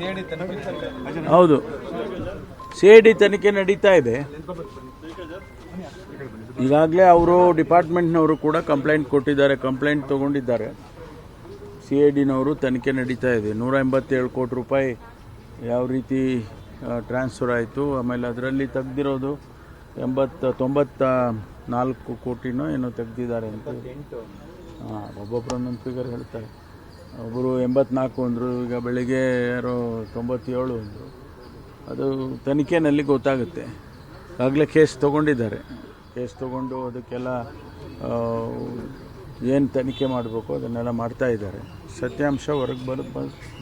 CID ಹೌದು C I D ತನಿಖೆ ನಡೀತಾ ಇದೆ. ಈಗಾಗಲೇ ಅವರು ಡಿಪಾರ್ಟ್ಮೆಂಟ್ನವರು ಕೂಡ ಕಂಪ್ಲೇಂಟ್ ಕೊಟ್ಟಿದ್ದಾರೆ ಕಂಪ್ಲೇಂಟ್ ತಗೊಂಡಿದ್ದಾರೆ. ಸಿ ಐ ಡಿನವರು ತನಿಖೆ ನಡೀತಾ ಇದೆ. ನೂರ ಎಂಬತ್ತೇಳು ಕೋಟಿ ರೂಪಾಯಿ ಯಾವ ರೀತಿ ಟ್ರಾನ್ಸ್ಫರ್ ಆಯಿತು ಆಮೇಲೆ ಅದರಲ್ಲಿ ತೆಗ್ದಿರೋದು ಎಂಬತ್ತ ತೊಂಬತ್ತ ನಾಲ್ಕು ಕೋಟಿನೋ ಏನೋ ತೆಗ್ದಿದ್ದಾರೆ ಅಂತ. ಹಾಂ ಒಬ್ಬೊಬ್ಬರು ಒಂದೊಂದು ಫಿಗರ್ ಹೇಳ್ತಾರೆ. ಒಬ್ಬರು ಎಂಬತ್ನಾಲ್ಕು ಅಂದರು ಈಗ ಬೆಳಿಗ್ಗೆ ಯಾರೋ ತೊಂಬತ್ತೇಳು ಅಂದರು. ಅದು ತನಿಖೆನಲ್ಲಿ ಗೊತ್ತಾಗುತ್ತೆ. ಆಗಲೇ ಕೇಸ್ ತೊಗೊಂಡಿದ್ದಾರೆ. ಕೇಸ್ ತೊಗೊಂಡು ಅದಕ್ಕೆಲ್ಲ ಏನು ತನಿಖೆ ಮಾಡಬೇಕು ಅದನ್ನೆಲ್ಲ ಮಾಡ್ತಾ ಇದ್ದಾರೆ. ಸತ್ಯಾಂಶ ಹೊರಗೆ ಬರು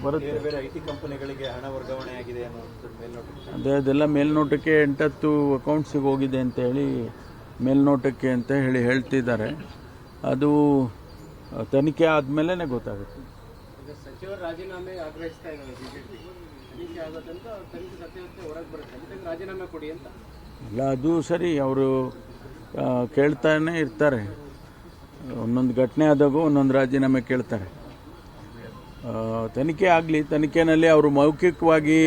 ಬರುತ್ತೆ. ಅದೇ ಅದೆಲ್ಲ ಮೇಲ್ನೋಟಕ್ಕೆ ಎಂಟತ್ತು ಅಕೌಂಟ್ಸಿಗೆ ಹೋಗಿದೆ ಅಂತ ಹೇಳಿ ಮೇಲ್ನೋಟಕ್ಕೆ ಅಂತ ಹೇಳಿ ಹೇಳ್ತಿದ್ದಾರೆ. ಅದು ತನಿಖೆ ಆದಮೇಲೆ ಗೊತ್ತಾಗುತ್ತೆ. ಸಚಿವರ ರಾಜೀನಾಮೆ ಆಗ್ರಹಿಸ್ತಾ ಇದ್ದಾರೆ ಬಿಜೆಪಿ. ತನಿಖೆ ಆಗೋದಂತ ತನಿಖೆ ಹೊರಗೆ ಬರುತ್ತೆ. ರಾಜೀನಾಮೆ ಕೊಡಿ ಅಂತ. ಅಲ್ಲ, ಅದು ಸರಿ, ಅವರು ಕೇಳ್ತಾನೆ ಇರ್ತಾರೆ. ಒಂದೊಂದು ಘಟನೆ ಆದಾಗ ಒಂದೊಂದು ರಾಜೀನಾಮೆ ಕೇಳ್ತಾರೆ. ತನಿಖೆ ಆಗಲಿ, ತನಿಖೆನಲ್ಲಿ ಅವರು ಮೌಖಿಕವಾಗಿ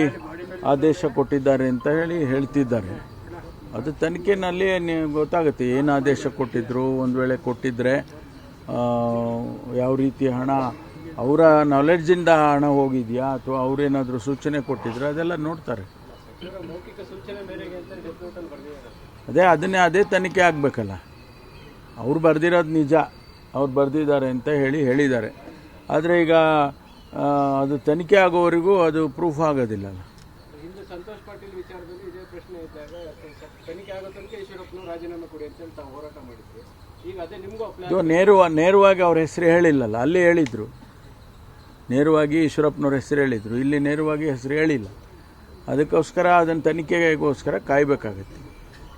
ಆದೇಶ ಕೊಟ್ಟಿದ್ದಾರೆ ಅಂತ ಹೇಳಿ ಹೇಳ್ತಿದ್ದಾರೆ. ಅದು ತನಿಖೆನಲ್ಲಿ ಗೊತ್ತಾಗುತ್ತೆ, ಏನು ಆದೇಶ ಕೊಟ್ಟಿದ್ರು, ಒಂದು ವೇಳೆ ಕೊಟ್ಟಿದ್ದರೆ ಯಾವ ರೀತಿ ಹಣ ಅವರ ನಾಲೆಡ್ಜಿಂದ ಹಣ ಹೋಗಿದೆಯಾ? ಅಥವಾ ಅವರೇನಾದರೂ ಸೂಚನೆ ಕೊಟ್ಟಿದ್ರೆ? ಅದೆಲ್ಲ ನೋಡ್ತಾರೆ. ಅದೇ ಅದನ್ನೇ ಅದೇ ತನಿಖೆ ಆಗಬೇಕಲ್ಲ. ಅವ್ರು ಬರೆದಿರೋದು ನಿಜ. ಅವ್ರು ಬರೆದಿದ್ದಾರೆ ಅಂತ ಹೇಳಿ ಹೇಳಿದ್ದಾರೆ. ಆದರೆ ಈಗ ಅದು ತನಿಖೆ ಆಗೋವರೆಗೂ ಅದು ಪ್ರೂಫ್ ಆಗೋದಿಲ್ಲಲ್ಲ. ಸಂತೋಷ್ ಪಾಟೀಲ್ ವಿಚಾರದಲ್ಲಿ ಇದೇ ಪ್ರಶ್ನೆ ಇದ್ದಾಗ ತನಿಖೆ ಆಗೋ ತನಕ ಈಶ್ವರಪ್ಪನವರು ರಾಜೀನಾಮೆ ಕೊಡಿ ಅಂತ ತಾವು ಹೋರಾಟ ಮಾಡಿದ್ರು. ಈಗ ಅದೇ ನಿಮಗೂ ನೇರವಾಗಿ ನೇರವಾಗಿ ಅವ್ರ ಹೆಸರು ಹೇಳಿಲ್ಲಲ್ಲ ಅಲ್ಲಿ ಹೇಳಿದ್ರು. ನೇರವಾಗಿ ಈಶ್ವರಪ್ಪನವ್ರ ಹೆಸರು ಹೇಳಿದರು. ಇಲ್ಲಿ ನೇರವಾಗಿ ಹೆಸರು ಹೇಳಿಲ್ಲ. ಅದಕ್ಕೋಸ್ಕರ ಅದನ್ನು ತನಿಖೆಗೋಸ್ಕರ ಕಾಯಬೇಕಾಗತ್ತೆ.